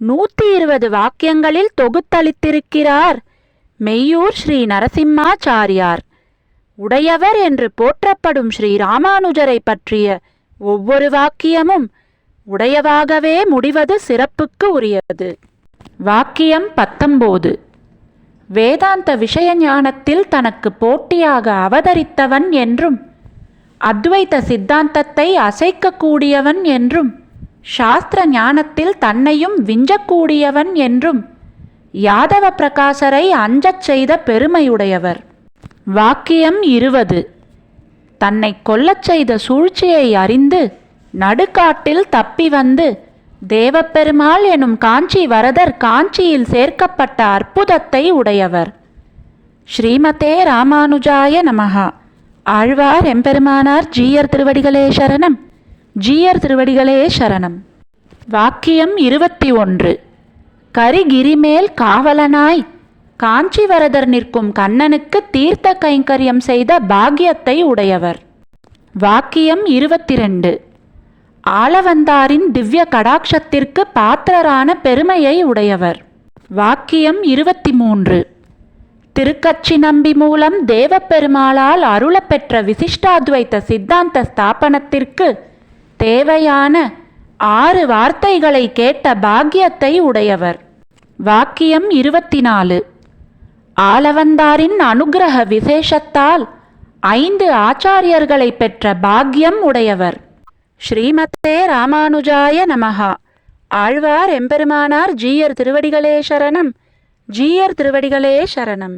நூத்தி இருபது வாக்கியங்களில் தொகுத்தளித்திருக்கிறார். மெய்யூர் ஸ்ரீ நரசிம்மாச்சாரியார். உடையவர் என்று போற்றப்படும் ஸ்ரீ ராமானுஜரை பற்றிய ஒவ்வொரு வாக்கியமும் உடையவாகவே முடிவது சிறப்புக்கு உரியது. வாக்கியம் பத்தொம்போது வேதாந்த விஷய ஞானத்தில் தனக்கு போட்டியாக அவதரித்தவன் என்றும் அத்வைத சித்தாந்தத்தை அசைக்கக்கூடியவன் என்றும் சாஸ்திர ஞானத்தில் தன்னையும் விஞ்சக்கூடியவன் என்றும் யாதவ பிரகாசரை அஞ்சச் செய்த பெருமையுடையவர். வாக்கியம் இருபது. தன்னை கொல்லச் செய்த சூழ்ச்சியை அறிந்து நடுக்காட்டில் தப்பி வந்து தேவப்பெருமாள் எனும் காஞ்சி வரதர் காஞ்சியில் சேர்க்கப்பட்ட அற்புதத்தை உடையவர். ஸ்ரீமதே ராமானுஜாய நமஹா. ஆழ்வார் எம்பெருமானார் ஜீயர் திருவடிகளே சரணம். ஜீயர் திருவடிகளே சரணம். வாக்கியம் இருபத்தி ஒன்று கரிகிரிமேல் காவலனாய் காஞ்சிவரதர் நிற்கும் கண்ணனுக்கு தீர்த்த கைங்கரியம் செய்த பாக்கியத்தை உடையவர். வாக்கியம் இருபத்தி ரெண்டு ஆளவந்தாரின் திவ்ய கடாட்சத்திற்கு பாத்திரரான பெருமையை உடையவர். வாக்கியம் இருபத்தி மூன்று திருக்கச்சி நம்பி மூலம் தேவப்பெருமாளால் அருளப்பெற்ற விசிஷ்டாத்வைத்த சித்தாந்த ஸ்தாபனத்திற்கு தேவையான ஆறு வார்த்தைகளை கேட்ட பாக்கியத்தை உடையவர். வாக்கியம் இருபத்தி நாலு ஆளவந்தாரின் அனுக்கிரக விசேஷத்தால் ஐந்து ஆச்சாரியர்களை பெற்ற பாக்கியம் உடையவர். ஸ்ரீமத்தே ராமானுஜாய நமஹா. ஆழ்வார் எம்பெருமானார் ஜீயர் திருவடிகளே சரணம். ஜீயர் திருவடிகளே சரணம்.